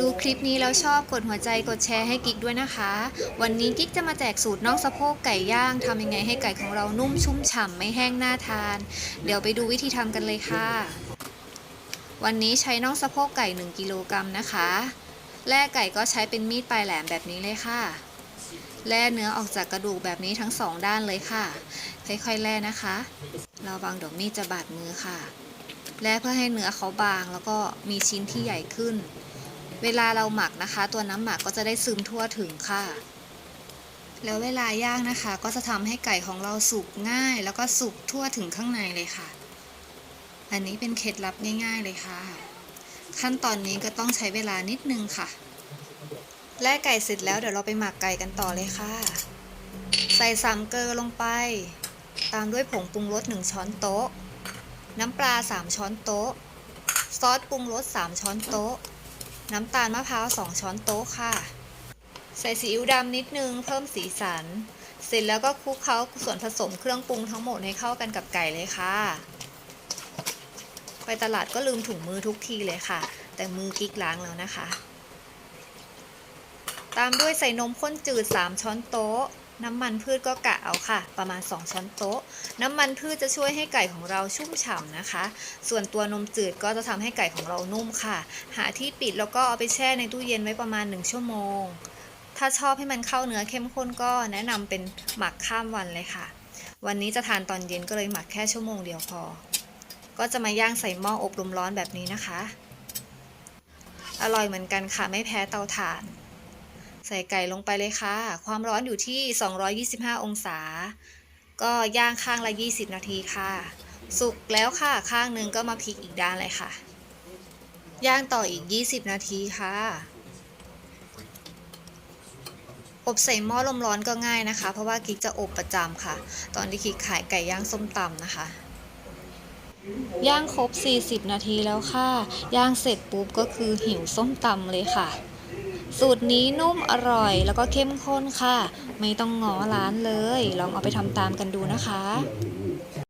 ดูคลิปนี้แล้วชอบกดหัวใจกดแชร์ให้กิ๊กด้วยนะคะ วันนี้กิ๊กจะมาแจกสูตรน่องสะโพกไก่ย่างทำยังไงให้ไก่ของเรานุ่มชุ่มฉ่ำไม่แห้งน่าทาน เดี๋ยวไปดูวิธีทำกันเลยค่ะ วันนี้ใช้น่องสะโพกไก่ 1กิโลกรัมนะคะ แล่ไก่ก็ใช้เป็นมีดปลายแหลมแบบนี้เลยค่ะ แล่เนื้อออกจากกระดูกแบบนี้ทั้งสองด้านเลยค่ะ ค่อยๆแล่นะคะระวังเดี๋ยวมีดจะบาดมือค่ะ แล่เพื่อให้เนื้อเขาบางแล้วก็มีชิ้นที่ใหญ่ขึ้น เวลาเราหมักนะคะ ตัวน้ำหมักก็จะได้ซึมทั่วถึงค่ะ แล้วเวลาย่างนะคะ ก็จะทำให้ไก่ของเราสุกง่าย แล้วก็สุกทั่วถึงข้างในเลยค่ะ อันนี้เป็นเคล็ดลับง่าย ๆเลยค่ะ ขั้นตอนนี้ก็ต้องใช้เวลานิดนึงค่ะ แล่ไก่เสร็จแล้วเดี๋ยวเราไปหมักไก่กันต่อเลยค่ะ ใส่สามเกลือลงไป ตามด้วยผงปรุงรส1ช้อนโต๊ะ น้ำปลา3ช้อนโต๊ะ ซอสปรุงรส3ช้อนโต๊ะ น้ำตาลมะพร้าว2ช้อนโต๊ะค่ะ ใส่ซีอิ๊วดำนิดนึงเพิ่มสีสัน เสร็จแล้วก็คลุกเคล้าส่วนผสมเครื่องปรุงทั้งหมดให้เข้ากันกับไก่เลยค่ะ ไปตลาดก็ลืมถุงมือทุกทีเลยค่ะ แต่มือกิ๊กล้างแล้วนะคะ ตามด้วยใส่นมข้นจืด 3 ช้อนโต๊ะ น้ำมันพืชก็กะเอาค่ะ ประมาณ 2 ช้อนโต๊ะ น้ำมันพืชจะช่วยให้ไก่ของเราชุ่มฉ่ำนะคะ ส่วนตัวนมจืดก็จะทำให้ไก่ของเรานุ่มค่ะ หาที่ปิดแล้วก็เอาไปแช่ในตู้เย็นไว้ประมาณ 1 ชั่วโมง ถ้าชอบให้มันเข้าเนื้อเข้มข้นก็แนะนำเป็นหมักข้ามวันเลยค่ะ วันนี้จะทานตอนเย็นก็เลยหมักแค่ชั่วโมงเดียวพอ ก็จะมาย่างใส่หม้ออบลมร้อนแบบนี้นะคะ อร่อยเหมือนกันค่ะไม่แพ้เตาถ่าน ใส่ไก่ลงไปเลยค่ะ ความร้อนอยู่ที่ 225 องศา ก็ย่างข้างละ 20 นาทีค่ะ สุกแล้วค่ะ ข้างหนึ่งก็มาพลิกอีกด้านเลยค่ะ ย่างต่ออีก 20 นาทีค่ะ อบใส่หม้อลมร้อนก็ง่ายนะคะ เพราะว่ากิ๊กจะอบประจำค่ะ ตอนที่กิ๊กขายไก่ย่างส้มตำนะคะย่างครบ 40 นาทีแล้วค่ะ ย่างเสร็จปุ๊บก็คือหิวส้มตำเลยค่ะ สูตรนี้นุ่มอร่อย แล้วก็เข้มข้นค่ะ ไม่ต้องง้อร้านเลย ลองเอาไปทำตามกันดูนะคะ